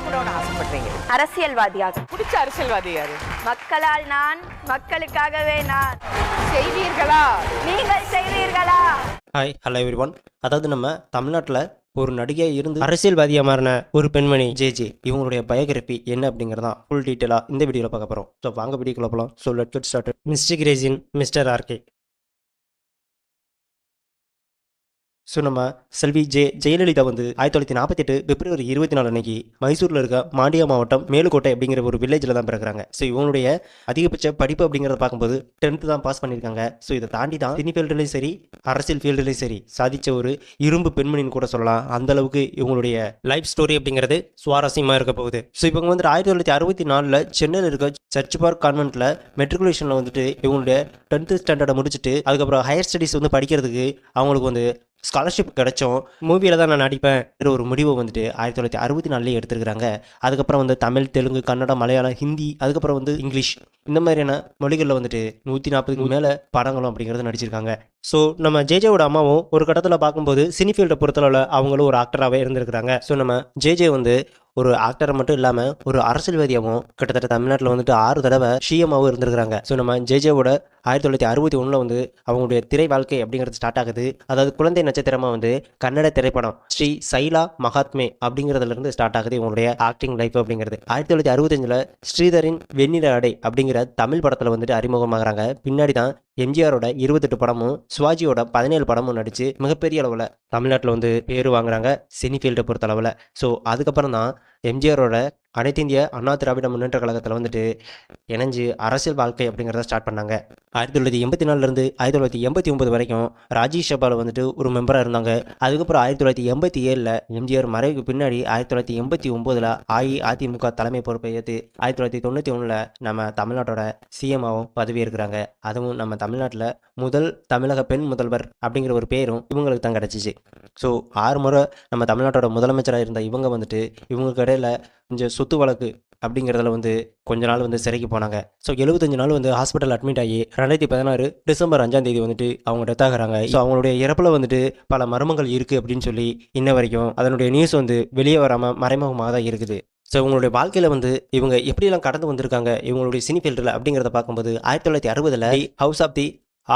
ஆகணும்னு ஆசைப்படுறீங்க. அரசியல்வாதியாக. பிடிச்ச அரசியல்வாதி யாரு? மக்களால் நான் மக்களுக்காகவே நான். செய்வீர்களா? நீங்கள் செய்வீர்களா? ஹாய் ஹலோ எவ்ரி ஒன் அதாவது நம்ம தமிழ்நாட்டில் ஒரு நடிகையாக இருந்து அரசியல்வாதியாக மாறின ஒரு பெண்மணி ஜே ஜே இவங்களுடைய பயோகிராஃபி என்ன அப்படிங்கிறதான் ஃபுல் டீட்டெயிலாக இந்த வீடியோவில் பார்க்க போகிறோம் ஸோ வாங்க வீடியோக்குள்ள போகலாம் so let get start mister கிரேசின் mister RK so நம்ம செல்வி ஜே ஜெயலலிதா வந்து ஆயிரத்தி தொள்ளாயிரத்தி நாற்பத்தி எட்டு பிப்ரவரி இருபத்தி நாலு அன்னைக்கு மைசூரில் இருக்க மாண்டியா மாவட்டம் மேலுக்கோட்டை அப்படிங்கிற ஒரு வில்லேஜில் தான் பிறக்கிறாங்க. ஸோ இவங்களுடைய அதிகபட்ச படிப்பு அப்படிங்கிறத பார்க்கும்போது டென்த்து தான் பாஸ் பண்ணியிருக்காங்க. ஸோ இதை தாண்டி தான் சினி ஃபீல்டுலையும் சரி அரசியல் ஃபீல்டுலையும் சரி சாதித்த ஒரு இரும்பு பெண்மணின்னு கூட சொல்லலாம். அந்த அளவுக்கு இவங்களுடைய லைஃப் ஸ்டோரி அப்படிங்கிறது சுவாரஸ்யமாக இருக்க போகுது. ஸோ இவங்க வந்து ஆயிரத்தி தொள்ளாயிரத்தி அறுபத்தி நாலில் சென்னையில் இருக்க சர்ச் பார்க் கான்வென்ட்டில் மெட்ரிகுலேஷனில் வந்துட்டு இவங்களுடைய டென்த்து ஸ்டாண்டர்டை முடிச்சுட்டு அதுக்கப்புறம் ஹையர் ஸ்டடீஸ் வந்து படிக்கிறதுக்கு அவங்களுக்கு வந்து ஸ்காலர்ஷிப் கிடைச்சோம் மூவியில் தான் நான் நடிப்பேன் ஒரு முடிவை வந்துட்டு ஆயிரத்தி தொள்ளாயிரத்தி அறுபத்தி நாலுலேயே எடுத்துருக்காங்க அதுக்கப்புறம் வந்து தமிழ் தெலுங்கு கன்னடம் மலையாளம் ஹிந்தி அதுக்கப்புறம் வந்து இங்கிலீஷ். இந்த மாதிரியான மொழிகளில் வந்துட்டு நூற்றி நாற்பதுக்கு மேலே படங்களும் அப்படிங்கிறது நடிச்சிருக்காங்க. ஸோ நம்ம ஜேஜேவோட அம்மாவும் ஒரு கட்டத்தில் பார்க்கும்போது சினி ஃபீல்டை பொறுத்தளவில் அவங்களும் ஒரு ஆக்டராகவே இருந்திருக்கிறாங்க. ஸோ நம்ம ஜேஜே வந்து ஒரு ஆக்டரை மட்டும் இல்லாமல் ஒரு அரசியல்வாதியாகவும் கிட்டத்தட்ட தமிழ்நாட்டில் வந்துட்டு ஆறு தடவை சிஎம்மாவும் இருந்திருக்கிறாங்க. ஸோ நம்ம ஜேஜேவோட ஆயிரத்தி தொள்ளாயிரத்தி அறுபத்தி ஒன்றில் வந்து அவங்களுடைய திரை வாழ்க்கை அப்படிங்கிறது ஸ்டார்ட் ஆகுது. அதாவது குழந்தை நட்சத்திரமாக வந்து கன்னட திரைப்படம் ஸ்ரீ சைலா மகாத்மே அப்படிங்கிறதுலேருந்து ஸ்டார்ட் ஆகுது இவங்களுடைய ஆக்டிங் லைஃப் அப்படிங்கிறது. ஆயிரத்தி தொள்ளாயிரத்தி அறுபத்தஞ்சில் ஸ்ரீதரின் வெண்ணிற அடை அப்படிங்கிற தமிழ் படத்தில் வந்துட்டு அறிமுகமாகறாங்க. பின்னாடி தான் எம்ஜிஆரோட இருபத்தெட்டு படமும் சிவாஜியோட பதினேழு படமும் நடித்து மிகப்பெரிய அளவில் தமிழ்நாட்டில் வந்து பேர் வாங்குறாங்க. சினி ஃபீல்டை பொறுத்த அளவில் ஸோ அதுக்கப்புறம் தான் எம்ஜிஆரோட அனைத்து இந்திய அண்ணா திராவிட முன்னேற்ற கழகத்தில் வந்துட்டு இணைஞ்சு அரசியல் வாழ்க்கை அப்படிங்கிறத ஸ்டார்ட் பண்ணாங்க. ஆயிரத்தி தொள்ளாயிரத்தி எண்பத்தி நாலுலேருந்து ஆயிரத்தி தொள்ளாயிரத்தி எண்பத்தி ஒன்பது வரைக்கும் ராஜ்யசபாவில் வந்துட்டு ஒரு மெம்பராக இருந்தாங்க. அதுக்கப்புறம் ஆயிரத்தி தொள்ளாயிரத்தி எண்பத்தி ஏழில் எம்ஜிஆர் மறைவுக்கு பின்னாடி ஆயிரத்தி தொள்ளாயிரத்தி எண்பத்தி ஒம்போதில் அஇஅதிமுக தலைமை பொறுப்பை ஏற்று ஆயிரத்தி தொள்ளாயிரத்தி தொண்ணூற்றி ஒன்றில் நம்ம தமிழ்நாட்டோட சிஎம்ஆவும் பதவி இருக்கிறாங்க அதுவும் நம்ம தமிழ்நாட்டில் முதல் தமிழக பெண் முதல்வர் அப்படிங்கிற ஒரு பேரும் இவங்களுக்கு தான் கிடச்சிச்சு. ஸோ ஆறு முறை நம்ம தமிழ்நாட்டோட முதலமைச்சராக இருந்த இவங்க வந்துட்டு இவங்களுக்கு இடையில கொஞ்சம் சொத்து வழக்கு அப்படிங்கிறதுல வந்து கொஞ்ச நாள் வந்து சிறைக்கு போனாங்க. ஸோ எழுபத்தஞ்சு நாள் வந்து ஹாஸ்பிட்டல் அட்மிட் ஆகி ரெண்டாயிரத்தி பதினாறு டிசம்பர் அஞ்சாம் தேதி வந்துட்டு அவங்க டெத் ஆகிறாங்க. ஸோ அவங்களுடைய இறப்பில் வந்துட்டு பல மர்மங்கள் இருக்குது அப்படின்னு சொல்லி இன்ன வரைக்கும் அதனுடைய நியூஸ் வந்து வெளியே வராமல் மறைமுகமாக தான் இருக்குது. ஸோ இவங்களுடைய வாழ்க்கையில் வந்து இவங்க எப்படியெல்லாம் கடந்து வந்திருக்காங்க இவங்களுடைய சினி ஃபீல்டில் அப்படிங்கிறத பார்க்கும்போது ஆயிரத்தி தொள்ளாயிரத்தி அறுபதில் house of the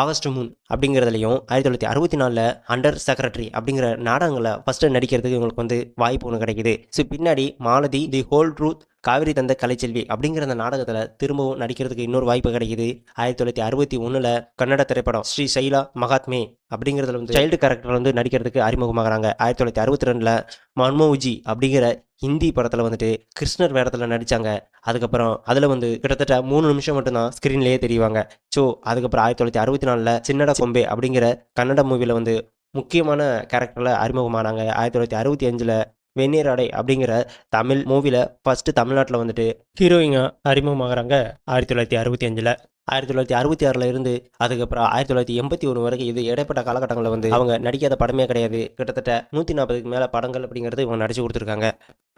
August moon அப்படிங்கிறதுலையும் ஆயிரத்தி தொள்ளாயிரத்தி அறுபத்தி நாலில் அண்டர் செக்ரட்டரி அப்படிங்கிற நாடகங்களை ஃபஸ்ட்டு நடிக்கிறதுக்கு இவங்களுக்கு வந்து வாய்ப்பு ஒன்று கிடைக்குது. ஸோ பின்னாடி Malathi the whole truth Kaviri தந்த கலைச்செல்வி அப்படிங்கிற அந்த நாடகத்தில் திரும்பவும் நடிக்கிறதுக்கு இன்னொரு வாய்ப்பு கிடைக்குது. ஆயிரத்தி தொள்ளாயிரத்தி அறுபத்தி ஒன்றில் கன்னட திரைப்படம் ஸ்ரீ சைலா மகாத்மே அப்படிங்கிறதுல வந்து சைல்டு கேரக்டர் வந்து நடிக்கிறதுக்கு அறிமுகமாகறாங்க. ஆயிரத்தி தொள்ளாயிரத்தி அறுபத்தி ரெண்டில் மன்மோஜி அப்படிங்கிற ஹிந்தி படத்தில் வந்துட்டு கிருஷ்ணர் வேடத்தில் நடித்தாங்க அதுக்கப்புறம் அதில் வந்து கிட்டத்தட்ட மூணு நிமிஷம் மட்டும்தான் ஸ்க்ரீன்லேயே தெரிவாங்க. ஸோ அதுக்கப்புறம் ஆயிரத்தி தொள்ளாயிரத்தி அறுபத்தி நாலில் சின்னட கொம்பே அப்படிங்கிற கன்னட மூவியில் வந்து முக்கியமான கேரக்டரில் அறிமுகமானாங்க. ஆயிரத்தி தொள்ளாயிரத்தி அறுபத்தி அஞ்சில் வெந்நீர் அடை அப்படிங்கிற தமிழ் மூவியில் ஃபஸ்ட்டு தமிழ்நாட்டில் வந்துட்டு ஹீரோயினாக அறிமுகமாகறாங்க ஆயிரத்தி தொள்ளாயிரத்தி அறுபத்தி அஞ்சில். ஆயிரத்தி தொள்ளாயிரத்தி அறுபத்தி ஆறில் இருந்து அதுக்கப்புறம் ஆயிரத்தி தொள்ளாயிரத்தி எண்பத்தி ஒன்று வரைக்கும் இது இடைப்பட்ட காலகட்டங்களில் வந்து அவங்க நடிக்காத படமே கிடையாது. கிட்டத்தட்ட நூற்றி நாற்பதுக்கு மேலே படங்கள் அப்படிங்கிறது இவங்க நடிச்சு கொடுத்துருக்காங்க.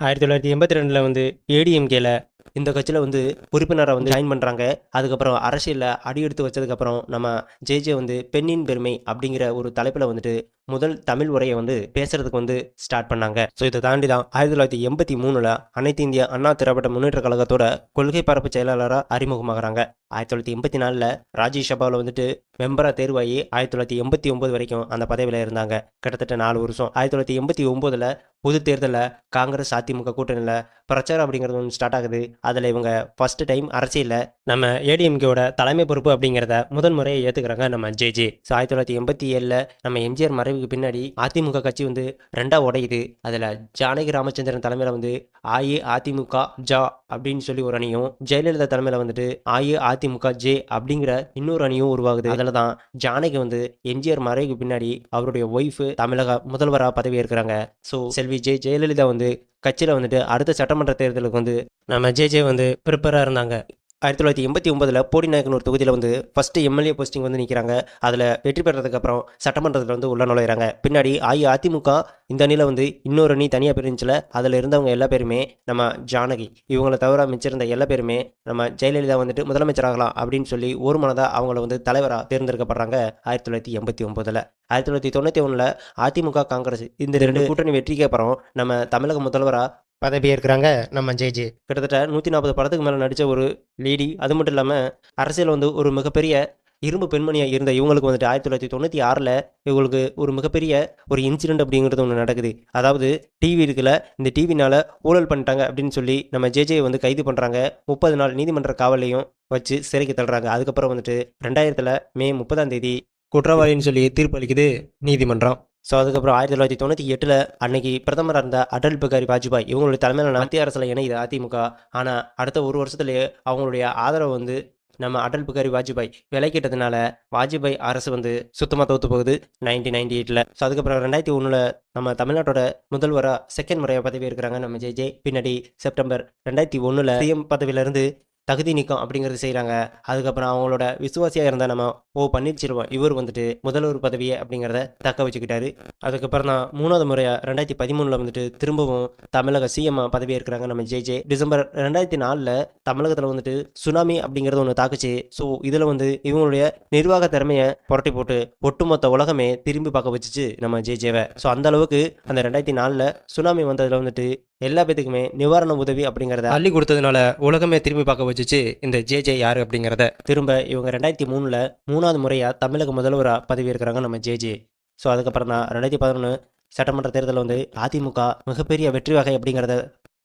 ஆயிரத்தி தொள்ளாயிரத்தி எண்பத்தி ரெண்டில் வந்து ஏடிஎம்கேல இந்த கட்சியில் வந்து உறுப்பினரை வந்து ஜாயின் பண்ணுறாங்க அதுக்கப்புறம் அரசியலில் அடி எடுத்து வச்சதுக்கப்புறம் நம்ம ஜேஜே வந்து பெண்ணின் பெருமை அப்படிங்கிற ஒரு தலைப்பில் வந்துட்டு முதல் தமிழ் உரையை வந்து பேசுறதுக்கு வந்து ஸ்டார்ட் பண்ணாங்க. ஸோ இதை தாண்டி தான் ஆயிரத்தி தொள்ளாயிரத்தி எண்பத்தி மூணில் அனைத்து இந்திய அண்ணா திராவிட முன்னேற்ற கழகத்தோட கொள்கை பரப்பு செயலாளராக அறிமுகமாகறாங்க. ஆயிரத்தி தொள்ளாயிரத்தி எண்பத்தி நாலில் ராஜ்யசபாவில் வந்துட்டு மெம்பராக தேர்வாகி ஆயிரத்தி தொள்ளாயிரத்தி எண்பத்தி ஒன்பது வரைக்கும் அந்த பதவியில் இருந்தாங்க. கிட்டத்தட்ட நாலு வருஷம். ஆயிரத்தி தொள்ளாயிரத்தி எண்பத்தி ஒம்போதில் பொது தேர்தலில் காங்கிரஸ் அதிமுக கூட்டணியில் பிரச்சாரம் அப்படிங்கிறது ஒன்று ஸ்டார்ட் ஆகுது. அதில் இவங்க ஃபர்ஸ்ட் டைம் அரசியலில் நம்ம ஏடிஎம்கேவோட தலைமை பொறுப்பு அப்படிங்கிறத முதன் முறையை ஏற்றுக்கிறாங்க நம்ம ஜேஜே ஸோ ஆயிரத்தி தொள்ளாயிரத்தி எண்பத்தி ஏழில் நம்ம எம்ஜிஆர் மறைவுக்கு பின்னாடி அதிமுக கட்சி வந்து ரெண்டா உடையுது. அதில் ஜானகி ராமச்சந்திரன் தலைமையில் வந்து அஇஅதிமுக ஜா அப்படின்னு சொல்லி ஒரு அணியும் ஜெயலலிதா தலைமையில் வந்துட்டு அஇஅதிமுக ஜே அப்படிங்கிற இன்னொரு அணியும் உருவாகுது. அதில் தான் ஜானகி வந்து எம்ஜிஆர் மறைவுக்கு பின்னாடி அவருடைய ஒய்ஃபு தமிழக முதல்வராக பதவி ஏற்கிறாங்க ஸோ செல்வி ஜெய் ஜெயலலிதா வந்து கட்சியில் வந்துட்டு அடுத்த சட்டமன்ற தேர்தலுக்கு வந்து நம்ம ஜே ஜே வந்து ப்ரிப்பராக இருந்தாங்க. ஆயிரத்தி தொள்ளாயிரத்தி எண்பத்தி ஒன்பதில் போடிநாயக்கனூர் தொகுதியில் வந்து ஃபஸ்ட்டு எம்எல்ஏ போஸ்டிங் வந்து நிற்கிறாங்க அதில் வெற்றி பெற்றதுக்கப்புறம் சட்டமன்றத்தில் வந்து உள்ள நுழையிறாங்க. பின்னாடி அஇஅதிமுக இந்த அணியில் வந்து இன்னொரு அணி தனியாக பிரிஞ்சில் அதில் இருந்தவங்க எல்லா பேருமே நம்ம ஜானகி. இவங்களை தவிர மிச்சிருந்த எல்லா பேருமே நம்ம ஜெயலலிதா வந்துட்டு முதலமைச்சராகலாம் அப்படின்னு சொல்லி ஒரு மனதாக அவங்கள வந்து தலைவராக தேர்ந்தெடுக்கப்படுறாங்க ஆயிரத்தி தொள்ளாயிரத்தி எண்பத்தி ஒம்போதில் ஆயிரத்தி தொள்ளாயிரத்தி தொண்ணூற்றி ஒன்றில் அதிமுக காங்கிரஸ் இந்த ரெண்டு கூட்டணி வெற்றிக்கு அப்புறம் நம்ம தமிழக முதல்வராக பதவியேற்கிறாங்க நம்ம ஜேஜே. கிட்டத்தட்ட நூற்றி நாற்பது படத்துக்கு மேலே நடித்த ஒரு லேடி அது மட்டும் இல்லாமல் அரசியல் வந்து ஒரு மிகப்பெரிய இரும்பு பெண்மணியாக இருந்த இவங்களுக்கு வந்துட்டு ஆயிரத்தி தொள்ளாயிரத்தி தொண்ணூற்றி ஆறில் இவங்களுக்கு ஒரு மிகப்பெரிய ஒரு இன்சிடென்ட் அப்படிங்கிறது ஒன்று நடக்குது. அதாவது டிவி இருக்குல்ல இந்த டிவினால் ஊழல் பண்ணிட்டாங்க அப்படின்னு சொல்லி நம்ம ஜேஜே வந்து கைது பண்ணுறாங்க முப்பது நாள் நீதிமன்ற காவலையும் வச்சு சிறைக்கு தள்ளுறாங்க. அதுக்கப்புறம் வந்துட்டு ரெண்டாயிரத்தில் மே முப்பதாம் தேதி குற்றவாளின்னு சொல்லி தீர்ப்பு அளிக்குது நீதிமன்றம். ஸோ அதுக்கப்புறம் ஆயிரத்தி தொள்ளாயிரத்தி தொண்ணூற்றி எட்டில் அன்னைக்கு பிரதமராக இருந்த அடல் பிகாரி வாஜ்பாய் இவங்களுடைய தலைமையிலான மத்திய அரசில் இணையுது அதிமுக. ஆனால் அடுத்த ஒரு வருஷத்துலேயே அவங்களுடைய ஆதரவு வந்து நம்ம அடல் பிகாரி வாஜ்பாய். விலக்கிட்டதுனால வாஜ்பாய் அரசு வந்து சுத்தமாக தோத்து போகுது நைன்டீன் நைன்டி எயிட்டில் ஸோ அதுக்கப்புறம் ரெண்டாயிரத்தி ஒன்றில் நம்ம தமிழ்நாட்டோட முதல்வராக செகண்ட் முறையாக பதவி இருக்கிறாங்க நம்ம ஜே ஜே. பின்னாடி செப்டம்பர் ரெண்டாயிரத்தி ஒன்றில் சிஎம் பதவியிலேருந்து தகுதி நீக்கம் அப்படிங்கிறது செய்கிறாங்க அதுக்கப்புறம் அவங்களோட விசுவாசியாக இருந்தால் நம்ம ஓ பன்னீர்செல்வம் இவர் வந்துட்டு முதல்வர் பதவியை அப்படிங்கிறத தக்க வச்சுக்கிட்டாரு. அதுக்கப்புறம் தான் மூணாவது முறையாக ரெண்டாயிரத்தி பதிமூணில் வந்துட்டு திரும்பவும் தமிழக சிஎம் பதவி இருக்கிறாங்க நம்ம ஜே ஜே. டிசம்பர் ரெண்டாயிரத்தி நாலில் தமிழகத்தில் வந்துட்டு சுனாமி அப்படிங்கிறது ஒன்று தாக்குச்சு. ஸோ இதில் வந்து இவங்களுடைய நிர்வாக திறமையை புரட்டி போட்டு ஒட்டுமொத்த உலகமே திரும்பி பார்க்க வச்சுச்சு நம்ம ஜே ஜேவை. ஸோ அந்த அளவுக்கு அந்த ரெண்டாயிரத்தி நாலில் சுனாமி வந்ததில் வந்துட்டு எல்லா பேத்துக்குமே நிவாரண உதவி அப்படிங்கிறத அள்ளி கொடுத்ததுனால உலகமே திரும்பி பார்க்க வச்சுச்சு இந்த ஜே ஜே யார் அப்படிங்கிறத. திரும்ப இவங்க ரெண்டாயிரத்தி மூணில் மூணாவது முறையாக தமிழக முதல்வராக பதவி இருக்கிறாங்க நம்ம ஜே ஜே ஸோ அதுக்கப்புறம் தான் ரெண்டாயிரத்தி பதினொன்று சட்டமன்ற தேர்தலில் வந்து அதிமுக மிகப்பெரிய வெற்றி வகை அப்படிங்கிறத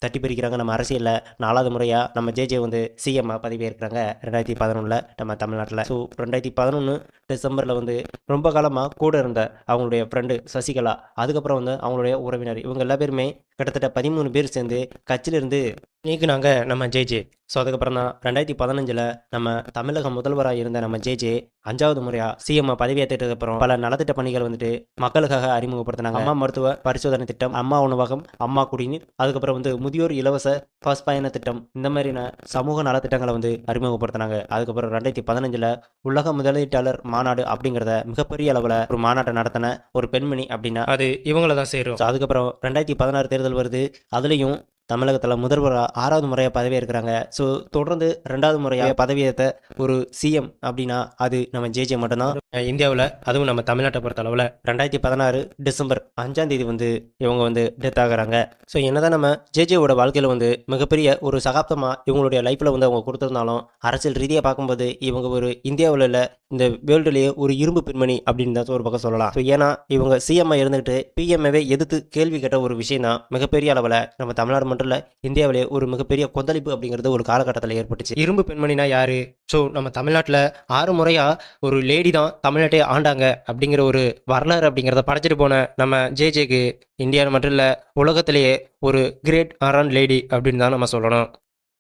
தட்டி பிரிக்கிறாங்க நம்ம அரசியலில். நாலாவது முறையாக நம்ம ஜே ஜே வந்து சிஎம் பதவி ஏற்கிறாங்க ரெண்டாயிரத்தி பதினொன்றில் நம்ம தமிழ்நாட்டில். ஸோ ரெண்டாயிரத்தி பதினொன்று டிசம்பரில் வந்து ரொம்ப காலமாக கூட இருந்த அவங்களுடைய ஃப்ரெண்டு சசிகலா அதுக்கப்புறம் வந்து அவங்களுடைய உறவினர் இவங்க எல்லா பேருமே கிட்டத்தட்ட பதிமூணு பேர் சேர்ந்து கட்சியிலிருந்து நீக்குனாங்க நம்ம ஜே ஜே. ஸோ அதுக்கப்புறம் தான் ரெண்டாயிரத்தி பதினஞ்சில் நம்ம தமிழக முதல்வராக இருந்த நம்ம ஜே ஜே அஞ்சாவது முறையாக சிஎம் பதவியேற்றதுக்கு அப்புறம் பல நலத்திட்ட பணிகள் வந்துட்டு மக்களுக்காக அறிமுகப்படுத்தினாங்க. அம்மா மருத்துவ பரிசோதனை திட்டம் அம்மா உணவகம் அம்மா குடிநீர் அதுக்கப்புறம் வந்து முதியோர் இலவச பஸ் பயண திட்டம் இந்த மாதிரியான சமூக நலத்திட்டங்களை வந்து அறிமுகப்படுத்தினாங்க. அதுக்கப்புறம் ரெண்டாயிரத்தி பதினஞ்சில் உலக முதலீட்டாளர் மாநாடு அப்படிங்கிறத மிகப்பெரிய அளவில் ஒரு மாநாட்டை நடத்தின ஒரு பெண்மணி அப்படின்னா அது இவங்கள தான் சேரும். அதுக்கப்புறம் ரெண்டாயிரத்தி பதினாறு தேர்தல் வருது அதுலேயும் தமிழகத்தில் முதல்வர் ஆறாவது முறையாக பதவியேற்கிறாங்க. ஸோ தொடர்ந்து ரெண்டாவது முறையாக பதவியேற்ற ஒரு சிஎம் அப்படின்னா அது நம்ம ஜேஜே மட்டும்தான். இந்தியாவில் அதுவும் நம்ம தமிழ்நாட்டை பொறுத்த அளவில் ரெண்டாயிரத்தி பதினாறு டிசம்பர் அஞ்சாம் தேதி வந்து இவங்க வந்து டெத் ஆகிறாங்க. ஸோ என்னதான் நம்ம ஜேஜேவோட வாழ்க்கையில் வந்து மிகப்பெரிய ஒரு சகாப்தமாக இவங்களுடைய லைஃப்பில் வந்து அவங்க கொடுத்துருந்தாலும் அரசியல் ரீதியாக பார்க்கும்போது இவங்க ஒரு இந்தியாவில் இல்லை இந்த வேர்ல்டுலேயே ஒரு இரும்பு பெண்மணி அப்படின்னு தான் ஒரு பக்கம் சொல்லலாம். ஸோ ஏன்னா இவங்க சிஎம்ஐ இருந்துக்கிட்டு பிஎம்ஏவே எதிர்த்து கேள்வி கேட்ட ஒரு விஷயம் தான் மிகப்பெரிய அளவில் நம்ம தமிழ்நாடு மட்டும் இல்லை இந்தியாவிலே ஒரு மிகப்பெரிய கொந்தளிப்பு அப்படிங்கிறது ஒரு காலகட்டத்தில் ஏற்பட்டுச்சு. இரும்பு பெண்மணினா யாரு? ஸோ நம்ம தமிழ்நாட்டில் ஆறு முறையாக ஒரு லேடி தான் தமிழ்நாட்டை ஆண்டாங்க அப்படிங்கிற ஒரு வரலாறு அப்படிங்கிறத படைச்சிட்டு போன நம்ம ஜேஜேக்கு இந்தியாவில் மட்டும் இல்லை உலகத்திலேயே ஒரு கிரேட் ஆரான் லேடி அப்படின்னு தான் நம்ம சொல்லணும்.